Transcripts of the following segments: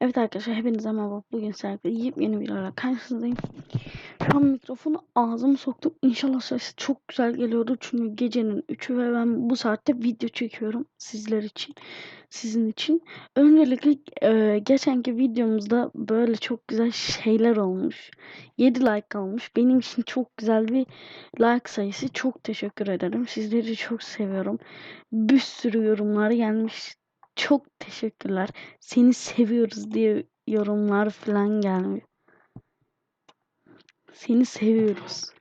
Evet arkadaşlar hepinize merhaba. Bugün sizlerle yepyeni bir videoyla karşınızdayım. Şu an mikrofonu ağzıma soktum. İnşallah sesi çok güzel geliyordu. Çünkü gecenin 3'ü ve ben bu saatte video çekiyorum sizler için. Sizin için. Öncelikle e, geçenki videomuzda böyle çok güzel şeyler olmuş. 7 like almış. Benim için çok güzel bir like sayısı. Çok teşekkür ederim. Sizleri çok seviyorum. Bir sürü yorumlar gelmiş. Çok teşekkürler. Seni seviyoruz diye yorumlar falan gelmiyor. Seni seviyoruz.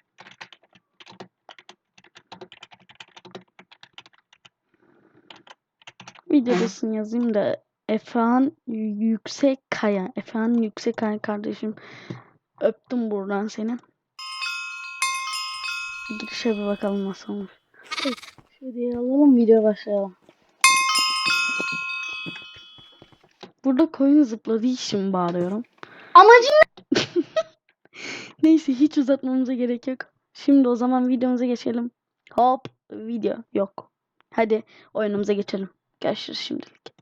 Videodasın yazayım da Efehan Yüksek Kaya. Efehan Yüksek Kaya kardeşim. Öptüm buradan seni. Girişe bir bakalım nasıl olmuş. Şuraya alalım video başlayalım. Burada koyun zıpladığı için bağırıyorum. Amacın Neyse hiç uzatmamıza gerek yok. Şimdi o zaman videomuza geçelim. Hop video yok. Hadi oyunumuza geçelim. Görüşürüz şimdilik.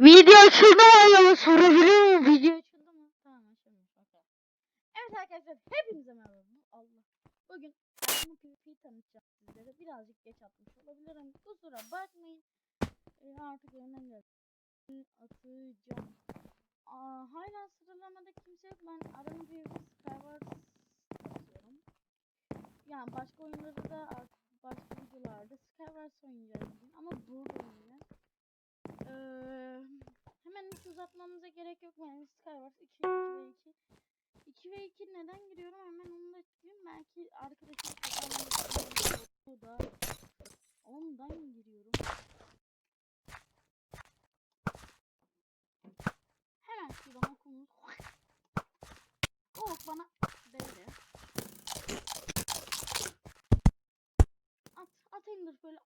Video açıldı mı? Sorabilir miyim? Video açıldı mı? Tamam açılmış. Evet arkadaşlar hepinize merhaba. Allah. Bugün Erman PvP'yi tanıtacağım sizlere. Birazcık geç atmış olabilirim. Kusura bakmayın. Ee, artık geldim. Atacağım. Aa, hala sıralamada kimse yok. Ben Aranın PvP Skywars atıyorum. Yani başka oyunlarda da artık başka videolarda Skywars oynayacağız. Ama burada oynayacağız. Ee, hiç uzatmamıza gerek yok. Yani Skywars 2 ve 2 2 ve 2 neden giriyorum hemen onu da açıklayayım. Belki arkadaşım o da ondan giriyorum. Hemen şuradan okumuz. O ok bana değdi. At, at indir böyle.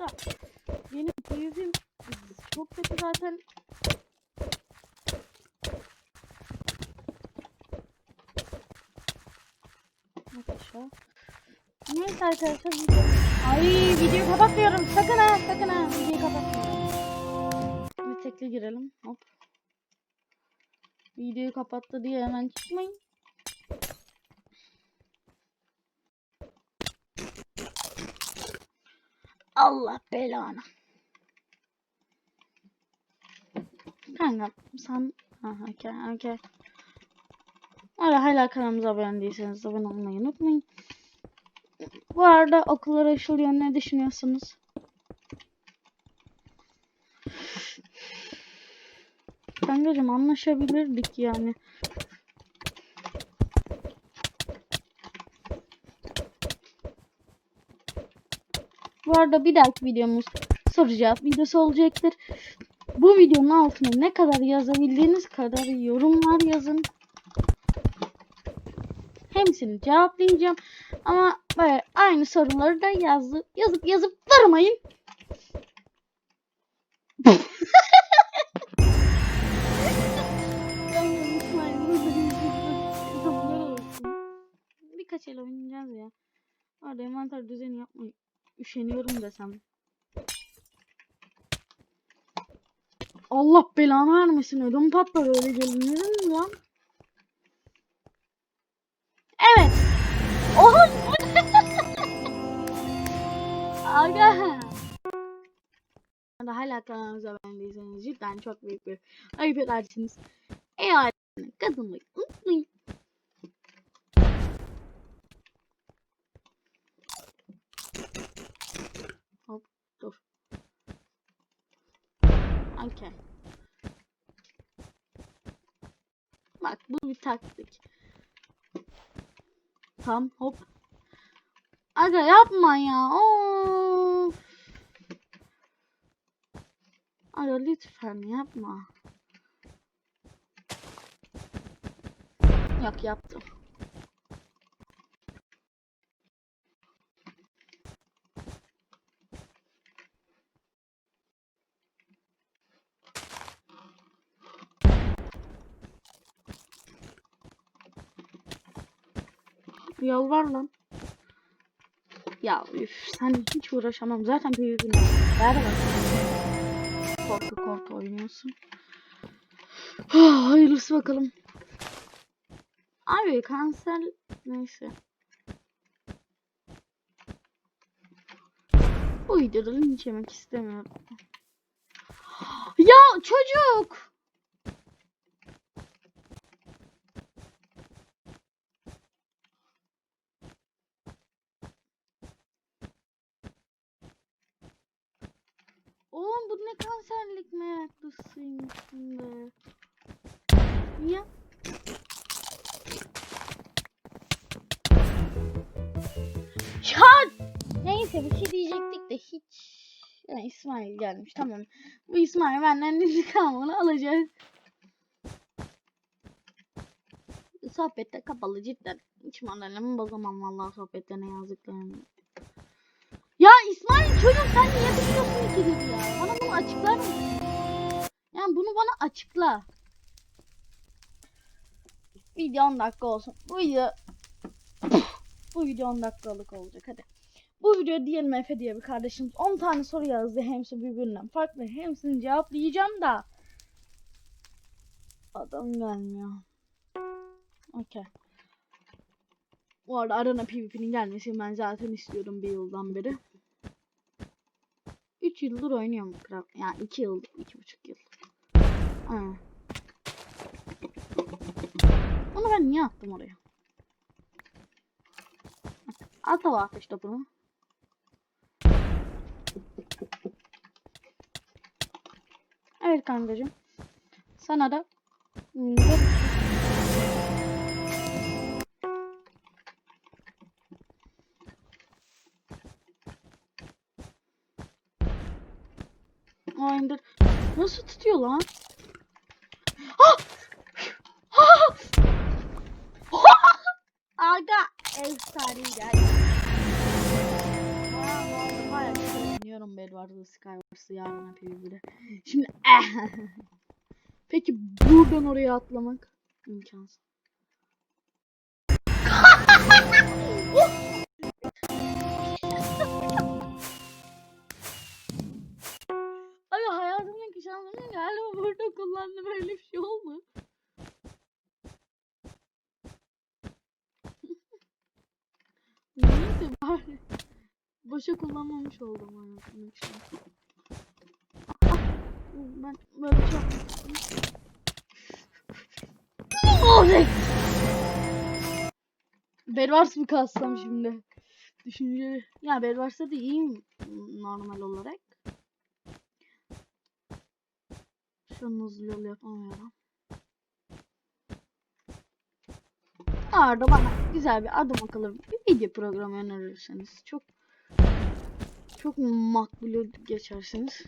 Da benim PvP'm çok kötü zaten. Aşağı. Neyse arkadaşlar video... Ay videoyu kapatmıyorum. Sakın ha sakın ha videoyu kapatmıyorum. Bir tekli girelim. Hop. Videoyu kapattı diye hemen çıkmayın. Allah belanı. Kanka sen... Aha okey okey. Hala hala kanalımıza abone değilseniz abone olmayı unutmayın. Bu arada okullar açılıyor ne düşünüyorsunuz? Kankacım anlaşabilirdik yani. Bu arada bir dahaki videomuz soru cevap videosu olacaktır. Bu videonun altına ne kadar yazabildiğiniz kadar yorumlar yazın. Hepsini cevaplayacağım. Ama böyle aynı soruları da yazı, yazıp yazıp durmayın. Birkaç el oynayacağız ya. Orada envanter düzeni yapmayı üşeniyorum desem. Allah belanı vermesin ödüm patladı öyle gelinir mi lan? Evet. Oha. Aga. Hala kanalımıza abone değilseniz cidden çok büyük bir ayıp edersiniz. Ailesine katılmayı unutmayın. ki. Bak bu bir taktik. Tam hop. Aga yapma ya. Of. Aga lütfen yapma. Yok yaptım. Yalvar lan. Ya üf sen hiç uğraşamam. Zaten büyüğün. Ver bak. Korku korku oynuyorsun. Hayırlısı bakalım. Abi kanser neyse. Videoda linç yemek istemiyorum. Ya çocuk! Oğlum bu ne kanserlik meraklısıymışsın be. Ya. Ya neyse bir şey diyecektik de hiç. Yani İsmail gelmiş tamam. Bu İsmail benden intikamını alacak. Sohbette kapalı cidden. Hiç moralimi bozamam vallahi sohbette ne yazdıklarını. Ya İsmail çocuk sen niye biliyorsun ikili ya? Bana bunu açıklar mısın? Yani bunu bana açıkla. Video 10 dakika olsun. Bu video bu video 10 dakikalık olacak hadi. Bu video diyelim Efe diye bir kardeşimiz 10 tane soru yazdı. Hepsi birbirinden farklı. Hepsini cevaplayacağım da. Adam gelmiyor. Okey. Bu arada Arena PvP'nin gelmesini ben zaten istiyordum bir yıldan beri. 3 yıldır oynuyorum Minecraft. Yani 2 yıl, 2,5 yıl. Aynen. Bunu ben niye attım oraya? At hava ateş topunu. Evet kankacığım. Sana da 4 Tutuyor lan? Aa, vallahi var ya, çok oynuyorum Bedwars'ı Skywars'ı yarın PvP'de. Şimdi Peki buradan oraya atlamak imkansız. Burada kullandım böyle bir şey oldu. Neyse bari. Boşa kullanmamış oldum hayatımdaki şansımı. Ben böyle şey yapmıştım. Olacak. Bedwars mı kalsam şimdi? Düşünce ya Bedwars'ta da iyiyim normal olarak. Şu an hızlı yol yapamıyorum. Arda bana güzel bir adım akıllı bir video programı önerirseniz çok çok makbule geçerseniz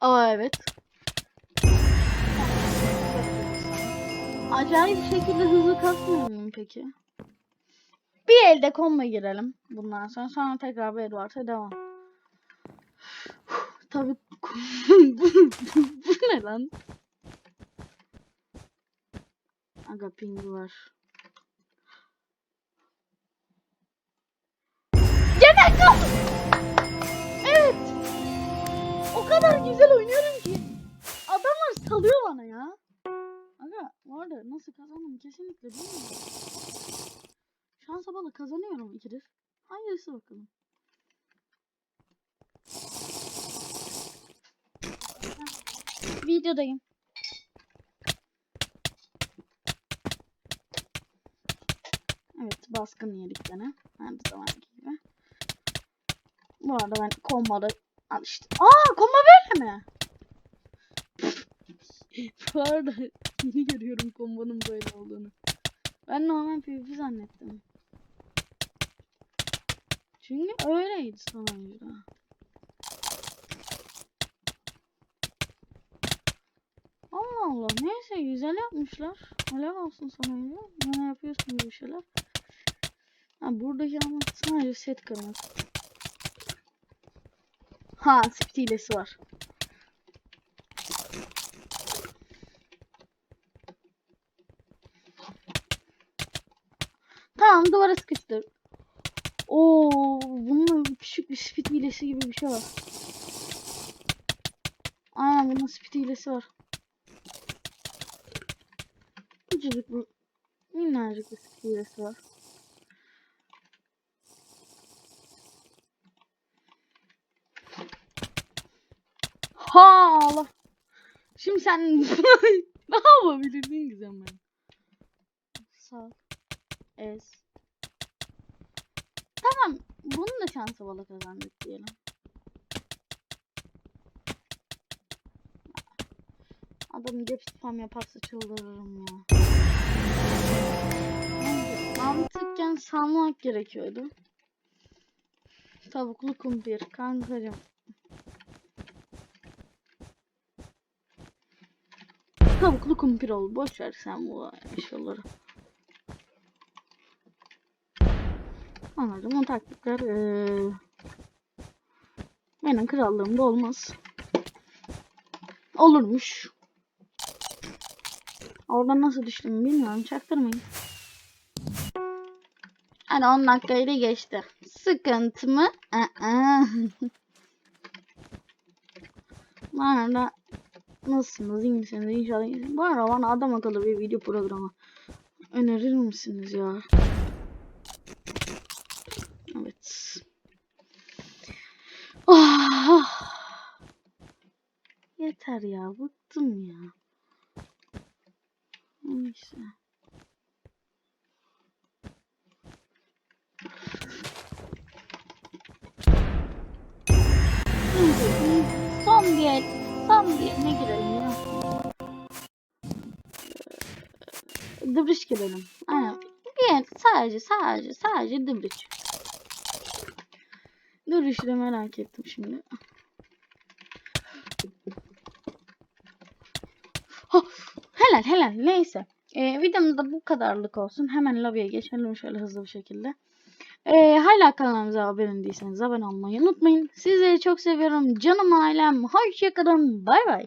Aa evet. Acayip şekilde hızlı kasmıyor muyum peki? Bir elde konma girelim bundan sonra. Sonra tekrar bir Edward'a devam. Tabii bu, bu ne lan? Aga pingi var. Gene kal! Evet. O kadar güzel oynuyorum ki. Adamlar salıyor bana ya. Aga bu arada nasıl kazandım kesinlikle bilmiyorum. Şansa bağlı kazanıyorum ikidir. Hayırlısı bakalım. Videodayım. Evet baskın yedik gene. Her zamanki gibi. Bu arada ben komboda al işte. Aa kombo böyle mi? Bu arada yeni görüyorum kombonun böyle olduğunu. Ben normal PvP zannettim. Çünkü öyleydi sonuçta. Allah Allah. Neyse güzel yapmışlar. Helal olsun sana ya. Bana yapıyorsun gibi şeyler. Ha, buradaki ama sadece set kırması. Ha speed hilesi var. Tamam duvara sıkıştır. Oo, bunun küçük bir speed hilesi gibi bir şey var. Aynen bunun speed hilesi var. Küçücük bu minnacık bir speed hilesi var. Ha Allah. Şimdi sen ne yapabilirdin sen ben? Sağ. Ez. Tamam. Bunun da şansı bala kazandık diyelim. Adam gap spam yaparsa çıldırırım ya. Mantıkken salmak gerekiyordu. Tavuklu kumpir kankacım. Tavuklu kumpir ol. Boş ver sen bu eşyaları. Anladım o taktikler eee, benim krallığımda olmaz. Olurmuş. Oradan nasıl düştüm bilmiyorum. Çaktırmayın. Hani 10 dakikayı da geçti. Sıkıntı mı? Aa. Bu arada nasılsınız? İyi misiniz? İnşallah iyisiniz. Bu arada bana adam akıllı bir video programı önerir misiniz ya? Evet. Ah. Yeter ya. Bıktım ya. Neyse. Son bir el, son bir ne girelim ya? Dıbrış girelim. Aynen. Bir el sadece sadece sadece dıbrış. Dıbrış'ı da merak ettim şimdi. Helal helal neyse. Ee, videomuz da bu kadarlık olsun. Hemen lobiye geçelim şöyle hızlı bir şekilde. Ee, hala kanalımıza abone değilseniz abone olmayı unutmayın. Sizleri çok seviyorum. Canım ailem. Hoşçakalın. Bay bay.